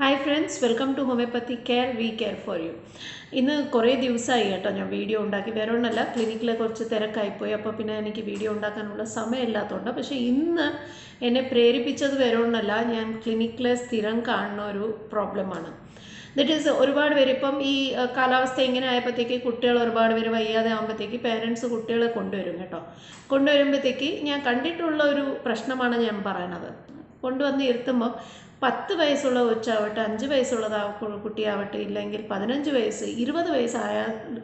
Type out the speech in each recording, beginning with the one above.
Hi friends welcome to homeopathy care we care for you ഇന്ന് കുറേ ദിവസമായി കേട്ടോ ഞാൻ വീഡിയോ ഉണ്ടാക്കി. വേറെ ഒന്നല്ല ക്ലിനിക്കിലെ കുറച്ച് തിരക്കായിപ്പോയി അപ്പോൾ പിന്നെ എനിക്ക് വീഡിയോ ഉണ്ടാക്കാനുള്ള സമയമില്ലാത്തതുകൊണ്ട്. പക്ഷേ ഇന്ന് എന്നെ പ്രേരിപ്പിച്ചത് വേറെ ഒന്നല്ല ഞാൻ ക്ലിനിക്കിലെ സ്ഥിരം കാണുന്ന ഒരു പ്രോബ്ലമാണ്. ദറ്റ് ഈസ് ഒരുപാട് പേര് ഇപ്പം ഈ കാലാവസ്ഥ ഇങ്ങനെ ആയപ്പോഴത്തേക്ക് കുട്ടികൾ ഒരുപാട് പേര് വയ്യാതെ ആകുമ്പോഴത്തേക്ക് പേരൻസ് കുട്ടികളെ കൊണ്ടുവരും കേട്ടോ. കൊണ്ടുവരുമ്പോഴത്തേക്ക് ഞാൻ കണ്ടിട്ടുള്ള ഒരു പ്രശ്നമാണ് ഞാൻ പറയണത് കൊണ്ടുവന്ന് ഇരുത്തുമ്പം പത്ത് വയസ്സുള്ള കൊച്ചാവട്ടെ അഞ്ച് വയസ്സുള്ളതാ കുട്ടിയാവട്ടെ ഇല്ലെങ്കിൽ പതിനഞ്ച് വയസ്സ് ഇരുപത് വയസ്സായ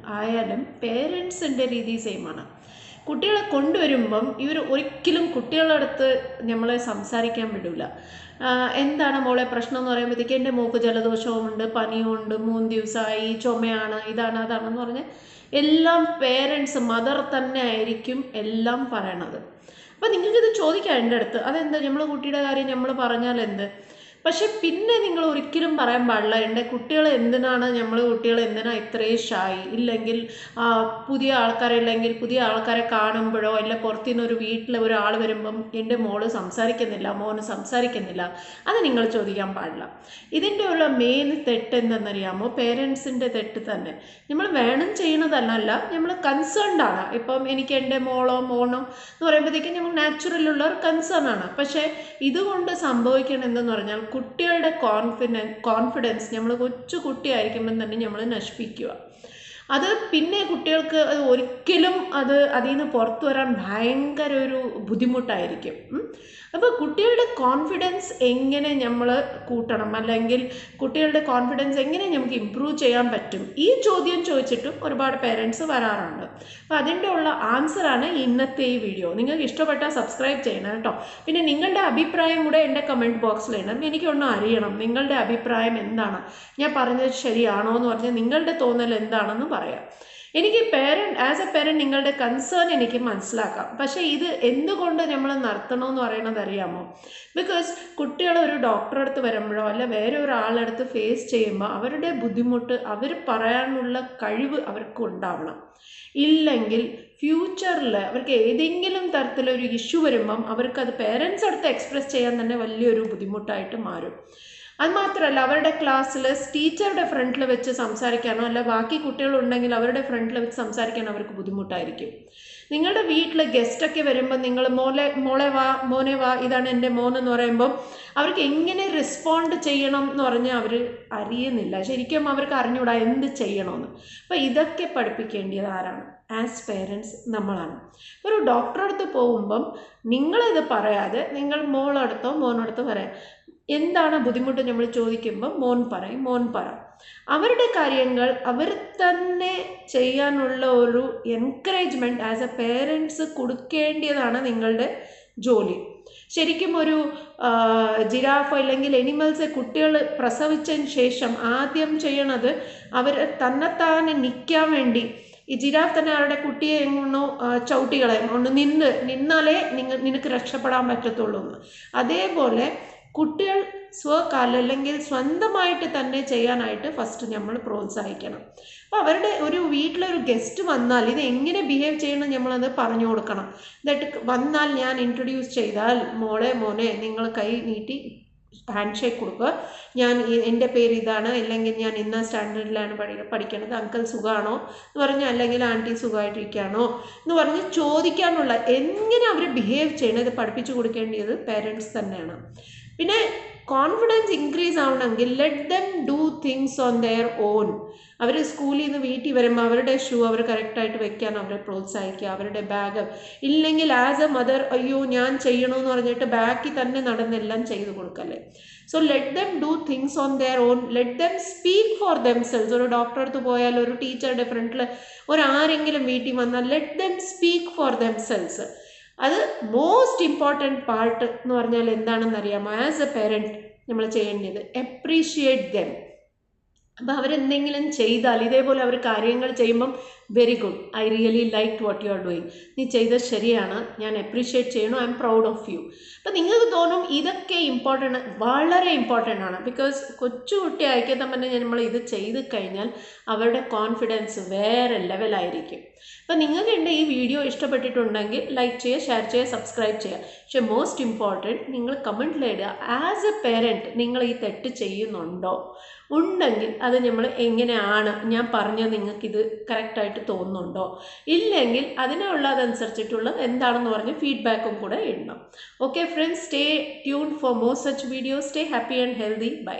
ആയാലും പേരൻസിന്റെ രീതി സെയിമാണ് കുട്ടികളെ കൊണ്ടുവരുമ്പം ഇവർ ഒരിക്കലും കുട്ടികളുടെ അടുത്ത് നമ്മളെ സംസാരിക്കാൻ വിടില്ല എന്താണ് മോളെ പ്രശ്നം എന്ന് പറയുമ്പോഴത്തേക്ക് എന്റെ മൂക്ക് ജലദോഷവുമുണ്ട് പനിയുമുണ്ട് മൂന്ന് ദിവസമായി ചുമയാണ് ഇതാണ് അതാണെന്ന് പറഞ്ഞ് എല്ലാം പേരൻസ് മദർ തന്നെ ആയിരിക്കും എല്ലാം പറയണത്. അപ്പോൾ നിങ്ങൾക്കിത് ചോദിക്കാം എന്റെ അടുത്ത്. അതെന്താ? നമ്മൾ കുട്ടിയുടെ കാര്യം നമ്മൾ പറഞ്ഞാൽ എന്ത് പക്ഷെ പിന്നെ നിങ്ങൾ ഒരിക്കലും പറയാൻ പാടില്ല. എന്റെ കുട്ടികൾ എന്തിനാണ് നമ്മൾ കുട്ടികൾ എന്തിനാ ഇത്രയും ഷായി ഇല്ലെങ്കിൽ പുതിയ ആൾക്കാരെ ഇല്ലെങ്കിൽ പുതിയ ആൾക്കാരെ കാണുമ്പോഴോ അല്ല പുറത്തുനിന്ന് ഒരു വീട്ടിൽ ഒരാൾ വരുമ്പം എന്റെ മോൾ സംസാരിക്കുന്നില്ല മോന് സംസാരിക്കുന്നില്ല. അത് നിങ്ങൾ ചോദിക്കാൻ പാടില്ല. ഇതിന്റെ ഉള്ള മെയിൻ തെറ്റ് എന്തെന്നറിയാമോ? പേരൻസിന്റെ തെറ്റ് തന്നെ. നമ്മൾ വേണം ചെയ്യണതല്ല നമ്മൾ കൺസേൺഡ് ആണ്. ഇപ്പം എനിക്ക് എന്റെ മോളോ മോണോ എന്ന് പറയുമ്പോഴത്തേക്കും നമ്മൾ നാച്ചുറലുള്ള ഒരു കൺസേൺ ആണ്. പക്ഷേ ഇതുകൊണ്ട് സംഭവിക്കണം എന്തെന്ന് പറഞ്ഞാൽ കുട്ടികളുടെ കോൺഫിഡൻസ് കോൺഫിഡൻസ് നമ്മൾ കൊച്ചു കുട്ടിയായിരിക്കുമ്പം തന്നെ നമ്മൾ നശിപ്പിക്കുക. അത് പിന്നെ കുട്ടികൾക്ക് അത് ഒരിക്കലും അത് അതിൽ നിന്ന് പുറത്തു വരാൻ ഭയങ്കര ഒരു ബുദ്ധിമുട്ടായിരിക്കും. അപ്പോൾ കുട്ടികളുടെ കോൺഫിഡൻസ് എങ്ങനെ നമ്മൾ കൂട്ടണം? അല്ലെങ്കിൽ കുട്ടികളുടെ കോൺഫിഡൻസ് എങ്ങനെ നമുക്ക് ഇമ്പ്രൂവ് ചെയ്യാൻ പറ്റും? ഈ ചോദ്യം ചോദിച്ചിട്ടും ഒരുപാട് പേരൻസ് വരാറുണ്ട്. അപ്പോൾ അതിന്റെ ഉള്ള ആൻസറാണ് ഇന്നത്തെ ഈ വീഡിയോ നിങ്ങൾക്ക് ഇഷ്ടപ്പെട്ടാൽ സബ്സ്ക്രൈബ് ചെയ്യണം കേട്ടോ. പിന്നെ നിങ്ങളുടെ അഭിപ്രായം കൂടെ എന്റെ കമന്റ് ബോക്സിൽ ഇടണം. എനിക്കൊന്നും അറിയണം നിങ്ങളുടെ അഭിപ്രായം എന്താണ്? ഞാൻ പറഞ്ഞത് ശരിയാണോ എന്ന് പറഞ്ഞാൽ നിങ്ങളുടെ തോന്നൽ എന്താണെന്ന് പറയാം. എനിക്ക് പേരന്റ് ആസ് എ പേരന്റ് നിങ്ങളുടെ കൺസേൺ എനിക്ക് മനസ്സിലാക്കാം. പക്ഷേ ഇത് എന്തുകൊണ്ട് നമ്മൾ നടത്തണമെന്ന് പറയണത് അറിയാമോ? ബിക്കോസ് കുട്ടികൾ ഒരു ഡോക്ടറെ അടുത്ത് വരുമ്പോഴോ അല്ല വേറെ ഒരാളടുത്ത് ഫേസ് ചെയ്യുമ്പോൾ അവരുടെ ബുദ്ധിമുട്ട് അവർ പറയാനുള്ള കഴിവ് അവർക്ക് ഉണ്ടാവണം. ഇല്ലെങ്കിൽ ഫ്യൂച്ചറിൽ അവർക്ക് ഏതെങ്കിലും തരത്തിലൊരു ഇഷ്യൂ വരുമ്പം അവർക്കത് പേരൻസ് അടുത്ത് എക്സ്പ്രസ് ചെയ്യാൻ തന്നെ വലിയൊരു ബുദ്ധിമുട്ടായിട്ട് മാറും. അത് മാത്രമല്ല അവരുടെ ക്ലാസ്സിൽ ടീച്ചറുടെ ഫ്രണ്ടിൽ വെച്ച് സംസാരിക്കാനോ അല്ല ബാക്കി കുട്ടികളുണ്ടെങ്കിൽ അവരുടെ ഫ്രണ്ടിൽ വെച്ച് സംസാരിക്കാൻ അവർക്ക് ബുദ്ധിമുട്ടായിരിക്കും. നിങ്ങളുടെ വീട്ടിൽ ഗസ്റ്റൊക്കെ വരുമ്പോൾ നിങ്ങൾ മോളെ മോളെ വാ മോനെ വാ ഇതാണ് എന്റെ മോൻ എന്ന് പറയുമ്പോൾ അവർക്ക് എങ്ങനെ റെസ്പോണ്ട് ചെയ്യണം എന്ന് പറഞ്ഞാൽ അവർ അറിയുന്നില്ല. ശരിക്കും അവർക്ക് അറിഞ്ഞൂടാ എന്ത് ചെയ്യണമെന്ന്. അപ്പോൾ ഇതൊക്കെ പഠിപ്പിക്കേണ്ടത് ആരാണ്? ആസ് പേരൻസ് നമ്മളാണ്. ഒരു ഡോക്ടറെ അടുത്ത് പോകുമ്പം നിങ്ങളിത് പറയാതെ നിങ്ങൾ മോളടുത്തോ മോനടുത്തോ പറയാം എന്താണ് ബുദ്ധിമുട്ട് നമ്മൾ ചോദിക്കുമ്പോൾ മോൻ പറയും മോൻ പറ. അവരുടെ കാര്യങ്ങൾ അവർ തന്നെ ചെയ്യാനുള്ള ഒരു എൻകറേജ്മെന്റ് ആസ് എ പേരൻസ് കൊടുക്കേണ്ടതാണ് നിങ്ങളുടെ ജോലി. ശരിക്കും ഒരു ജിരാഫ് അല്ലെങ്കിൽ എനിമൽസ് കുട്ടികൾ പ്രസവിച്ചതിന് ശേഷം ആദ്യം ചെയ്യണത് അവർ തന്നെത്താനെ നിൽക്കാൻ വേണ്ടി. ഈ ജിരാഫ് തന്നെ അവരുടെ കുട്ടിയെ എങ്ങോ ചവിട്ടികളെ ഒന്ന് നിന്ന് നിന്നാലേ നിങ്ങൾ നിനക്ക് രക്ഷപ്പെടാൻ പറ്റത്തുള്ളൂ എന്ന് അതേപോലെ കുട്ടികൾ സ്വകാല അല്ലെങ്കിൽ സ്വന്തമായിട്ട് തന്നെ ചെയ്യാനായിട്ട് ഫസ്റ്റ് നമ്മൾ പ്രോത്സാഹിക്കണം. അപ്പോൾ അവരുടെ ഒരു വീട്ടിലൊരു ഗസ്റ്റ് വന്നാൽ ഇത് എങ്ങനെ ബിഹേവ് ചെയ്യണം നമ്മളത് പറഞ്ഞു കൊടുക്കണം. എന്നിട്ട് വന്നാൽ ഞാൻ ഇൻട്രൊഡ്യൂസ് ചെയ്താൽ മോളെ മോനെ നിങ്ങൾ കൈ നീട്ടി ഹാൻഡ് ഷേക്ക് കൊടുക്കുക. ഞാൻ എന്റെ പേര് ഇതാണ്. അല്ലെങ്കിൽ ഞാൻ ഇന്ന സ്റ്റാൻഡേർഡിലാണ് പഠി പഠിക്കണത്. അങ്കിൾ സുഖമാണോ എന്ന് പറഞ്ഞാൽ അല്ലെങ്കിൽ ആന്റി സുഖമായിട്ടിരിക്കുകയാണോ? എന്ന് പറഞ്ഞ് ചോദിക്കാനുള്ള എങ്ങനെ അവർ ബിഹേവ് ചെയ്യണം? ഇത് പഠിപ്പിച്ചു കൊടുക്കേണ്ടത് പേരൻസ് തന്നെയാണ്. പിന്നെ കോൺഫിഡൻസ് ഇൻക്രീസ് ആവണമെങ്കിൽ let them do things on their own അവർ സ്കൂളിൽ നിന്ന് വീട്ടിൽ വരുമ്പോൾ അവരുടെ ഷൂ അവർ കറക്റ്റായിട്ട് വെക്കാൻ അവരെ പ്രോത്സാഹിക്കുക അവരുടെ ബാഗ് ഇല്ലെങ്കിൽ ആസ് എ മദർ അയ്യോ ഞാൻ ചെയ്യണമെന്ന് പറഞ്ഞിട്ട് ബാക്കിൽ തന്നെ നടന്നെല്ലാം ചെയ്തു കൊടുക്കല്ലേ so let them do things on their own let them speak for themselves ഒരു ഡോക്ടറെ അടുത്ത് പോയാൽ ഒരു ടീച്ചറുടെ ഫ്രണ്ടിൽ ഒരാരെങ്കിലും വീട്ടിൽ വന്നാൽ let them speak for themselves അത് മോസ്റ്റ് ഇമ്പോർട്ടന്റ് പാർട്ട് എന്ന് പറഞ്ഞാൽ എന്താണെന്ന് അറിയാമോ? ആസ് എ പേരന്റ് നമ്മൾ ചെയ്യേണ്ടത് എപ്രീഷിയേറ്റ് ദം അപ്പോൾ അവരെന്തെങ്കിലും ചെയ്താൽ ഇതേപോലെ അവർ കാര്യങ്ങൾ ചെയ്യുമ്പം very good I really like what you are doing നീ ചെയ്തത് ശരിയാണ്. ഞാൻ അപ്രീഷിയേറ്റ് ചെയ്യണു I am proud of you അപ്പം നിങ്ങൾക്ക് തോന്നും ഇതൊക്കെ ഇമ്പോർട്ടന്റ് വളരെ ഇമ്പോർട്ടന്റ് ആണ്. ബിക്കോസ് കൊച്ചുകുട്ടി ആയിക്കാൻ തന്നെ നമ്മൾ ഇത് ചെയ്ത് കഴിഞ്ഞാൽ അവരുടെ കോൺഫിഡൻസ് വേറെ ലെവലായിരിക്കും അപ്പം നിങ്ങൾക്ക് എന്റെ ഈ വീഡിയോ ഇഷ്ടപ്പെട്ടിട്ടുണ്ടെങ്കിൽ ലൈക്ക് ചെയ്യുക ഷെയർ ചെയ്യുക സബ്സ്ക്രൈബ് ചെയ്യുക. പക്ഷേ മോസ്റ്റ് ഇമ്പോർട്ടന്റ് നിങ്ങൾ കമന്റിലിടുക ആസ് എ പേരന്റ് നിങ്ങൾ ഈ തെറ്റ് ചെയ്യുന്നുണ്ടോ? ഉണ്ടെങ്കിൽ അത് നമ്മൾ എങ്ങനെയാണ്? ഞാൻ പറഞ്ഞത് നിങ്ങൾക്കിത് കറക്റ്റായിട്ട് തോന്നുന്നുണ്ടോ? ഇല്ലെങ്കിൽ അതിനുള്ള അതനുസരിച്ചിട്ടുള്ള എന്താണെന്ന് പറഞ്ഞ് ഫീഡ്ബാക്കും കൂടെ ഇടണം. Okay friends stay tune for more such videos stay happy and healthy bye